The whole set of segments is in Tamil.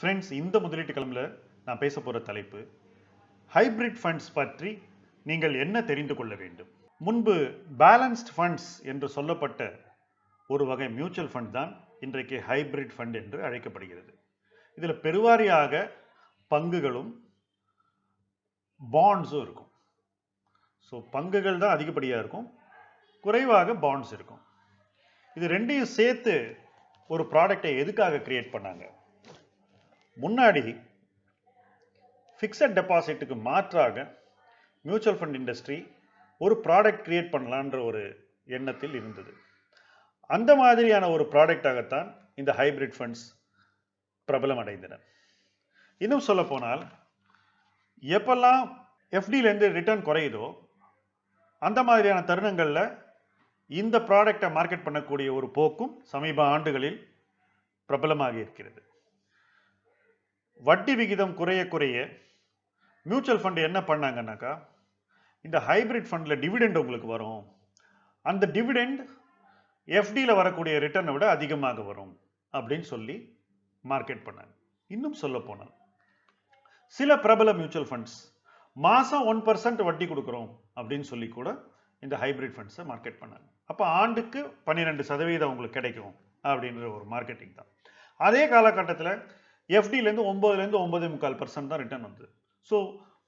ஃப்ரெண்ட்ஸ் இந்த முதலீட்டு கிழமில் நான் பேச போகிற தலைப்பு ஹைபிரிட் ஃபண்ட்ஸ் பற்றி நீங்கள் என்ன தெரிந்து கொள்ள வேண்டும்? முன்பு பேலன்ஸ்ட் ஃபண்ட்ஸ் என்று சொல்லப்பட்ட ஒரு வகை மியூச்சுவல் ஃபண்ட் தான் இன்றைக்கு ஹைபிரிட் ஃபண்ட் என்று அழைக்கப்படுகிறது. இதில் பெருவாரியாக பங்குகளும் பாண்ட்ஸும் இருக்கும். ஸோ பங்குகள் தான் அதிகப்படியாக இருக்கும். குறைவாக பாண்ட்ஸ் இருக்கும். இது ரெண்டையும் சேர்த்து ஒரு ப்ராடக்டை எதுக்காக கிரியேட் பண்ணாங்க? முன்னாடி ஃபிக்ஸட் டெபாசிட்டுக்கு மாற்றாக மியூச்சுவல் ஃபண்ட் இண்டஸ்ட்ரி ஒரு ப்ராடக்ட் கிரியேட் பண்ணலான்ற ஒரு எண்ணத்தில் இருந்தது. அந்த மாதிரியான ஒரு ப்ராடக்டாகத்தான் இந்த ஹைபிரிட் ஃபண்ட்ஸ் பிரபலம் அடைந்தன இன்னும் சொல்ல போனால் எப்பெல்லாம் எஃப்டிலேருந்து ரிட்டர்ன் குறையுதோ அந்த மாதிரியான தருணங்களில் இந்த ப்ராடக்டை மார்க்கெட் பண்ணக்கூடிய ஒரு போக்கும் சமீப ஆண்டுகளில் பிரபலமாக இருக்கிறது. வட்டி விகிதம் குறைய குறைய மியூச்சுவல் ஃபண்ட் என்ன பண்ணாங்கன்னாக்கா இந்த ஹைபிரிட் ஃபண்டில் டிவிடெண்ட் உங்களுக்கு வரும். அந்த டிவிடெண்ட் எஃப்டியில் வரக்கூடிய ரிட்டர்னை விட அதிகமாக வரும் அப்படின்னு சொல்லி மார்க்கெட் பண்ணாங்க. இன்னும் சொல்ல போனால் சில பிரபல மியூச்சுவல் ஃபண்ட்ஸ் மாதம் ஒன் பர்சன்ட் வட்டி கொடுக்குறோம் அப்படின்னு சொல்லி கூட இந்த ஹைபிரிட் ஃபண்ட்ஸை மார்க்கெட் பண்ணாங்க. அப்போ ஆண்டுக்கு பன்னிரெண்டு சதவீதம் உங்களுக்கு கிடைக்கும் அப்படின்ற ஒரு மார்க்கெட்டிங் தான். அதே காலகட்டத்தில் எஃப்டிலேருந்து ஒம்பதுலேருந்து ஒம்பது முக்கால் பர்சன்ட் தான் ரிட்டர்ன் வந்தது ஸோ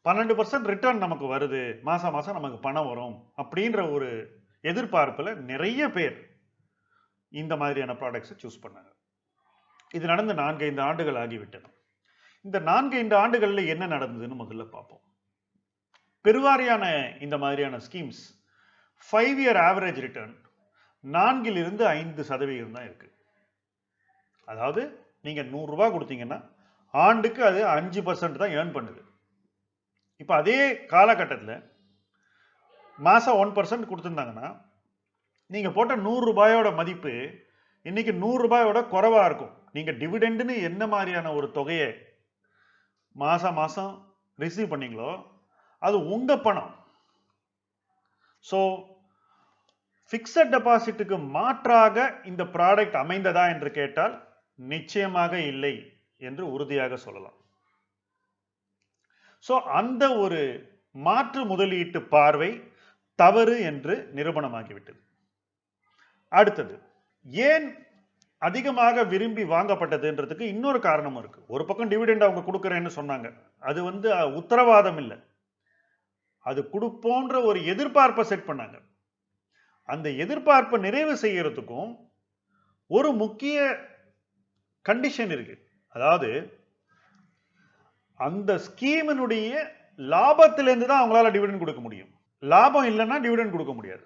பன்னெண்டு பர்சன்ட் ரிட்டர்ன் நமக்கு வருது. மாதம் மாதம் நமக்கு பணம் வரும் அப்படின்ற ஒரு எதிர்பார்ப்பில் நிறைய பேர் இந்த மாதிரியான ப்ராடக்ட்ஸை சூஸ் பண்ணாங்க. இது நடந்து நான்கைந்து ஆண்டுகள் ஆகிவிட்டன இந்த நான்கைந்து ஆண்டுகளில் என்ன நடந்ததுன்னு முதல்ல பார்ப்போம். பெருவாரியான இந்த மாதிரியான schemes five year average return நான்கிலிருந்து ஐந்து சதவீதம் தான் இருக்கு. அதாவது நீங்கள் நூறுரூவா கொடுத்தீங்கன்னா ஆண்டுக்கு அது அஞ்சு பர்சன்ட் தான் ஏர்ன் பண்ணுது. இப்போ அதே காலகட்டத்தில் மாதம் ஒன் பர்சன்ட் கொடுத்துருந்தாங்கன்னா நீங்கள் போட்ட நூறு ரூபாயோட மதிப்பு இன்னைக்கு நூறுரூபாயோட குறைவாக இருக்கும். நீங்கள் டிவிடெண்டுன்னு என்ன மாதிரியான ஒரு தொகையை மாதம் மாதம் ரிசீவ் பண்ணீங்களோ அது உங்கள் பணம். ஸோ ஃபிக்ஸட் டெபாசிட்டுக்கு மாற்றாக இந்த ப்ராடக்ட் அமைந்ததா என்று கேட்டால் நிச்சயமாக இல்லை என்று உறுதியாக சொல்லலாம். ஸோ அந்த ஒரு மாற்று முதலீட்டு பார்வை தவறு என்று நிரூபணமாகிவிட்டது. அடுத்தது ஏன் அதிகமாக விரும்பி வாங்கப்பட்டதுன்றதுக்கு இன்னொரு காரணமும் இருக்கு. ஒரு பக்கம் டிவிடெண்ட் அவங்க கொடுக்குறேன்னு சொன்னாங்க. அது வந்து உத்தரவாதம் இல்லை. அது கொடுப்போன்ற ஒரு எதிர்பார்ப்பை செட் பண்ணாங்க. அந்த எதிர்பார்ப்பை நிறைவு செய்யறதுக்கும் ஒரு முக்கிய கண்டிஷன் இருக்கு. அதாவது அந்த ஸ்கீமினுடைய லாபத்திலேருந்து தான் அவங்களால டிவிடன் கொடுக்க முடியும். லாபம் இல்லைன்னா டிவிடன் கொடுக்க முடியாது.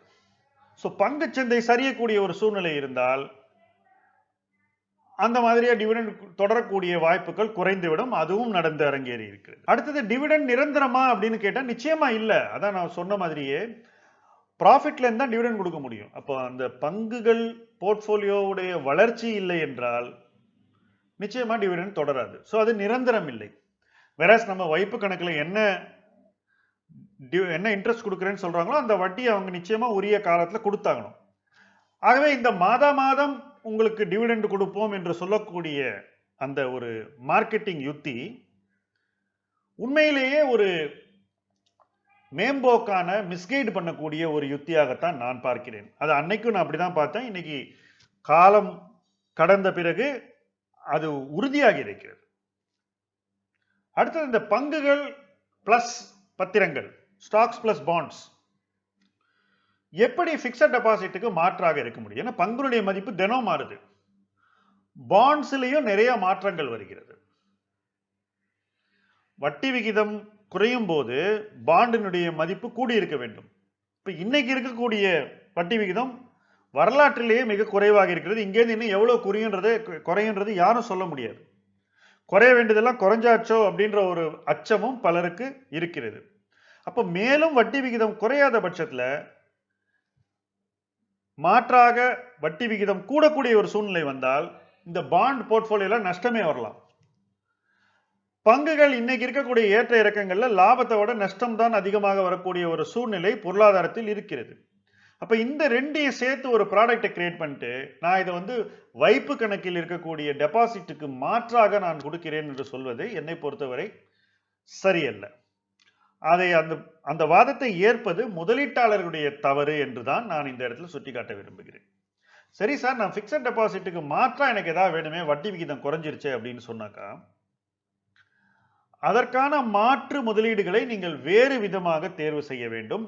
ஸோ பங்குச்சந்தை சரியக்கூடிய ஒரு சூழ்நிலை இருந்தால் அந்த மாதிரியா டிவிடன் தொடரக்கூடிய வாய்ப்புகள் குறைந்துவிடும். அதுவும் நடந்து அரங்கேறி இருக்கிறது. அடுத்தது டிவிடன் நிரந்தரமா அப்படின்னு கேட்டால் நிச்சயமா இல்லை. அதான் நான் சொன்ன மாதிரியே ப்ராஃபிட்ல தான் டிவிடன் கொடுக்க முடியும். அப்போ அந்த பங்குகள் போர்ட்ஃபோலியோவுடைய வளர்ச்சி இல்லை என்றால் நிச்சயமாக டிவிடெண்ட் தொடராது. ஸோ அது நிரந்தரம் இல்லை. வெராஸ் நம்ம வைப்பு கணக்கில் என்ன டி- என்ன இன்ட்ரெஸ்ட் கொடுக்குறேன்னு சொல்கிறாங்களோ அந்த வட்டியை அவங்க நிச்சயமாக உரிய காலத்தில் கொடுத்தாகணும். ஆகவே இந்த மாதா மாதம் உங்களுக்கு டிவிடெண்ட் கொடுப்போம் என்று சொல்லக்கூடிய அந்த ஒரு மார்க்கெட்டிங் யுத்தி உண்மையிலேயே ஒரு மேம்போக்கான மிஸ்கைடு பண்ணக்கூடிய ஒரு யுத்தியாகத்தான் நான் பார்க்கிறேன். அது அன்னைக்கும் நான் அப்படிதான் பார்த்தேன். இன்னைக்கு காலம் கடந்த பிறகு அது உறுதியாகி இருக்கிறது. அடுத்தது இந்த பங்குகள் பிளஸ் பத்திரங்கள் ஸ்டாக்ஸ் பிளஸ் பாண்ட்ஸ் எப்படி ஃபிக்ஸட் டெபாசிட்டுக்கு மாற்றாக இருக்க முடியும்? ஏன்னா பங்குடைய மதிப்பு தினம் மாறுது. பாண்ட்ஸ்லயும் நிறைய மாற்றங்கள் வருகிறது. வட்டி விகிதம் குறையும் போது பாண்டினுடைய மதிப்பு கூடி இருக்க வேண்டும். இப்ப இன்னைக்கு இருக்கக்கூடிய வட்டி விகிதம் வரலாற்றிலேயே மிக குறைவாக இருக்கிறது. இங்கேருந்து இன்னும் எவ்வளோ குறையுன்றது குறையுன்றது யாரும் சொல்ல முடியாது. குறைய வேண்டியதெல்லாம் குறைஞ்சாச்சோ அப்படின்ற ஒரு அச்சமும் பலருக்கு இருக்கிறது. அப்போ மேலும் வட்டி விகிதம் குறையாத பட்சத்தில் மாற்றாக வட்டி விகிதம் கூடக்கூடிய ஒரு சூழ்நிலை வந்தால் இந்த பாண்ட் போர்ட்ஃபோலியோல நஷ்டமே வரலாம். பங்குகள் இன்னைக்கு இருக்கக்கூடிய ஏற்ற இறக்கங்கள்ல லாபத்தை விட நஷ்டம் தான் அதிகமாக வரக்கூடிய ஒரு சூழ்நிலை பொருளாதாரத்தில் இருக்கிறது. அப்போ இந்த ரெண்டையும் சேர்த்து ஒரு ப்ராடக்ட்டை கிரியேட் பண்ணிட்டு நான் இதை வந்து வைப்பு கணக்கில் இருக்கக்கூடிய டெபாசிட்டுக்கு மாற்றாக நான் கொடுக்கிறேன் என்று சொல்வது என்னை பொறுத்தவரை சரியல்ல. அதை அந்த அந்த வாதத்தை ஏற்பது முதலீட்டாளர்களுடைய தவறு என்று தான் நான் இந்த இடத்துல சுட்டிக்காட்ட விரும்புகிறேன். சரி சார் நான் ஃபிக்ஸட் டெபாசிட்டுக்கு மாற்றா எனக்கு எதாவது வேணுமே? வட்டி விகிதம் குறைஞ்சிருச்சு அப்படின்னு சொன்னாக்கா அதற்கான மாற்று முதலீடுகளை நீங்கள் வேறு விதமாக தேர்வு செய்ய வேண்டும்.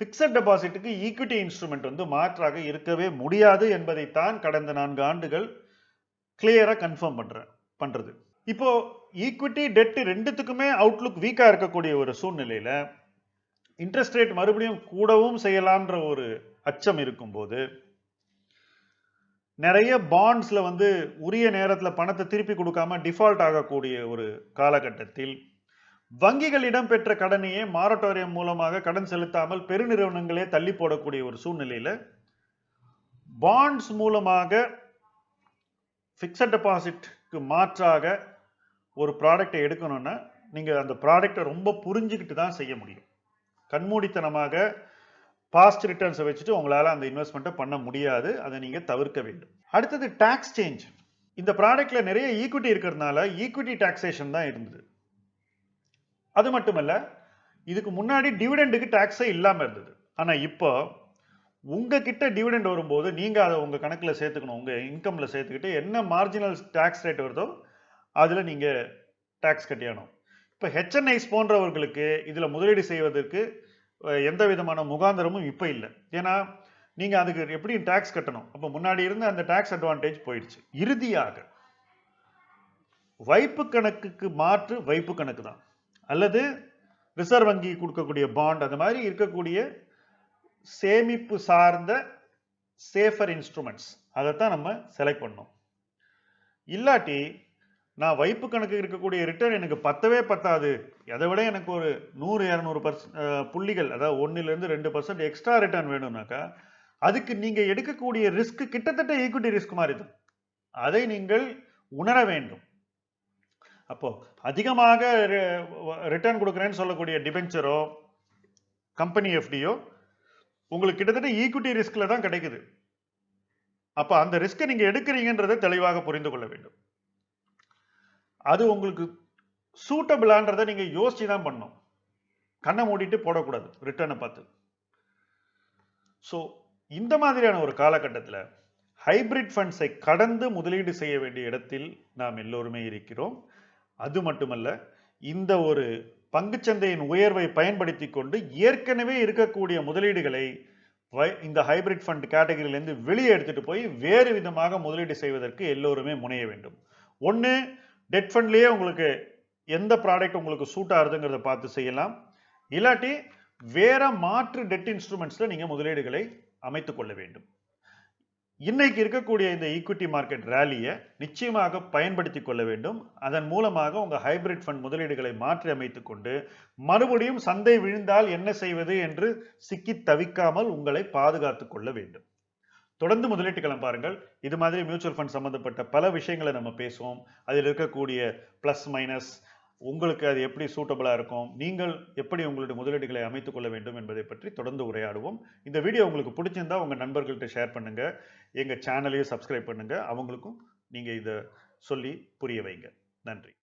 ஃபிக்ஸட் டெபாசிட்டுக்கு ஈக்விட்டி இன்ஸ்ட்ருமெண்ட் வந்து மாற்றாக இருக்கவே முடியாது என்பதைத்தான் கடந்த நான்கு ஆண்டுகள் கிளியராக கன்ஃபார்ம் பண்ணுறேன் பண்ணுறது இப்போ ஈக்விட்டி டெட்டு ரெண்டுத்துக்குமே அவுட்லுக் வீக்காக இருக்கக்கூடிய ஒரு சூழ்நிலையில் இன்ட்ரெஸ்ட் ரேட் மறுபடியும் கூடவும் செய்யலான்ற ஒரு அச்சம் இருக்கும்போது நிறைய பாண்ட்ஸில் வந்து உரிய நேரத்தில் பணத்தை திருப்பி கொடுக்காம டிஃபால்ட் ஆகக்கூடிய ஒரு காலகட்டத்தில் வங்கிகள் இடம்பெற்ற கடனையே மாரட்டோரியம் மூலமாக கடன் செலுத்தாமல் பெருநிறுவனங்களே தள்ளி போடக்கூடிய ஒரு சூழ்நிலையில பாண்ட்ஸ் மூலமாக ஃபிக்ஸட் டெபாசிட்க்கு மாற்றாக ஒரு ப்ராடக்டை எடுக்கணும்னா நீங்கள் அந்த ப்ராடக்டை ரொம்ப புரிஞ்சுக்கிட்டு தான் செய்ய முடியும். கண்மூடித்தனமாக பாஸ்ட் ரிட்டர்ன்ஸை வச்சுட்டு உங்களால் அந்த இன்வெஸ்ட்மெண்ட்டை பண்ண முடியாது. அதை நீங்கள் தவிர்க்க வேண்டும். அடுத்தது டேக்ஸ் சேஞ்ச் இந்த ப்ராடக்டில் நிறைய ஈக்விட்டி இருக்கிறதுனால ஈக்விட்டி டாக்ஸேஷன் தான் இருந்தது. அது மட்டுமல்ல இதுக்கு முன்னாடி டிவிடெண்டுக்கு டாக்ஸே இல்லாமல் இருந்தது. ஆனால் இப்போ உங்ககிட்ட டிவிடெண்ட் வரும்போது நீங்கள் அதை உங்கள் கணக்கில் சேர்த்துக்கணும் உங்கள் இன்கமில் சேர்த்துக்கிட்டு என்ன மார்ஜினல் டேக்ஸ் ரேட் வருதோ அதில் நீங்கள் டேக்ஸ் கட்டியானோம் இப்போ ஹெச்என்ஐஸ் போன்றவர்களுக்கு இதில் முதலீடு செய்வதற்கு எந்த விதமான முகாந்திரமும் இப்போ இல்லை. ஏன்னா நீங்கள் அதுக்கு எப்படியும் டேக்ஸ் கட்டணும். அப்போ முன்னாடி இருந்த அந்த டேக்ஸ் அட்வான்டேஜ் போயிடுச்சு. இறுதியாக வைப்பு கணக்குக்கு மாற்று வைப்பு கணக்கு தான். அல்லது ரிசர்வ் வங்கி கொடுக்கக்கூடிய பாண்ட் அந்த மாதிரி இருக்கக்கூடிய சேமிப்பு சார்ந்த சேஃபர் இன்ஸ்ட்ருமெண்ட்ஸ் அதைத்தான் நம்ம செலக்ட் பண்ணோம். இல்லாட்டி நான் வைப்பு கணக்கு இருக்கக்கூடிய ரிட்டர்ன் எனக்கு பத்தவே பத்தாது. அதை விட எனக்கு ஒரு நூறு இரநூறு பர்சன்ட் புள்ளிகள் அதாவது ஒன்றுலேருந்து ரெண்டு பர்சன்ட் எக்ஸ்ட்ரா ரிட்டர்ன் வேணும்னாக்கா அதுக்கு நீங்கள் எடுக்கக்கூடிய ரிஸ்க் கிட்டத்தட்ட ஈக்விட்டி ரிஸ்க் மாதிரி தான். அதை நீங்கள் உணர வேண்டும். அப்போ அதிகமாக ரிட்டர்ன் கொடுக்குறேன்னு சொல்லக்கூடிய டிபென்ச்சரோ கம்பெனி எஃப்டியோ உங்களுக்கு கிட்டத்தட்ட ஈக்விட்டி ரிஸ்க்ல தான் கிடைக்குது. அப்போ அந்த ரிஸ்க்கை நீங்க எடுக்கிறீங்கன்றதை தெளிவாக புரிந்து கொள்ள வேண்டும். அது உங்களுக்கு சூட்டபிளான்றதை நீங்க யோசிச்சு தான் பண்ணணும். கண்ணை மூடிட்டு போடக்கூடாது ரிட்டர்னை பார்த்து. ஸோ இந்த மாதிரியான ஒரு காலகட்டத்தில் ஹைபிரிட் ஃபண்ட்ஸை கடந்து முதலீடு செய்ய வேண்டிய இடத்தில் நாம் எல்லோருமே இருக்கிறோம். அது மட்டுமல்ல இந்த ஒரு பங்குச்சந்தையின் உயர்வை பயன்படுத்தி கொண்டு ஏற்கனவே இருக்கக்கூடிய முதலீடுகளை வை- இந்த ஹைபிரிட் ஃபண்ட் கேட்டகரியிலேருந்து வெளியே எடுத்துட்டு போய் வேறு விதமாக முதலீடு செய்வதற்கு எல்லோருமே முனைய வேண்டும். ஒன்று டெட் ஃபண்ட்லேயே உங்களுக்கு எந்த ப்ராடக்ட் உங்களுக்கு சூட் ஆகுதுங்கிறத பார்த்து செய்யலாம். இல்லாட்டி வேற மாற்று டெட் இன்ஸ்ட்ருமெண்ட்ஸில் நீங்கள் முதலீடுகளை அமைத்துக்கொள்ள வேண்டும். இன்னைக்கு இருக்கக்கூடிய இந்த ஈக்விட்டி மார்க்கெட் ரேலியை நிச்சயமாக பயன்படுத்தி கொள்ள வேண்டும். அதன் மூலமாக உங்கள் ஹைபிரிட் ஃபண்ட் முதலீடுகளை மாற்றி அமைத்துக் கொண்டு மறுபடியும் சந்தை விழுந்தால் என்ன செய்வது என்று சிக்கி தவிக்காமல் உங்களை பாதுகாத்துக் கொள்ள வேண்டும். தொடர்ந்து முதலீட்டுக்களம் பாருங்கள். இது மாதிரி மியூச்சுவல் ஃபண்ட் சம்பந்தப்பட்ட பல விஷயங்களை நம்ம பேசுவோம். அதில் இருக்கக்கூடிய ப்ளஸ் மைனஸ் உங்களுக்கு அது எப்படி சூட்டபிளாக இருக்கும்? நீங்கள் எப்படி உங்களுடைய முதலீடுகளை அமைத்துக் கொள்ள வேண்டும் என்பதை பற்றி தொடர்ந்து உரையாடுவோம். இந்த வீடியோ உங்களுக்கு பிடிச்சிருந்தா உங்கள் நண்பர்கள்ட்ட ஷேர் பண்ணுங்கள் எங்கள் சேனலையும் சப்ஸ்கிரைப் பண்ணுங்கள் அவங்களுக்கும் நீங்கள் இதை சொல்லி புரிய வைங்க. நன்றி.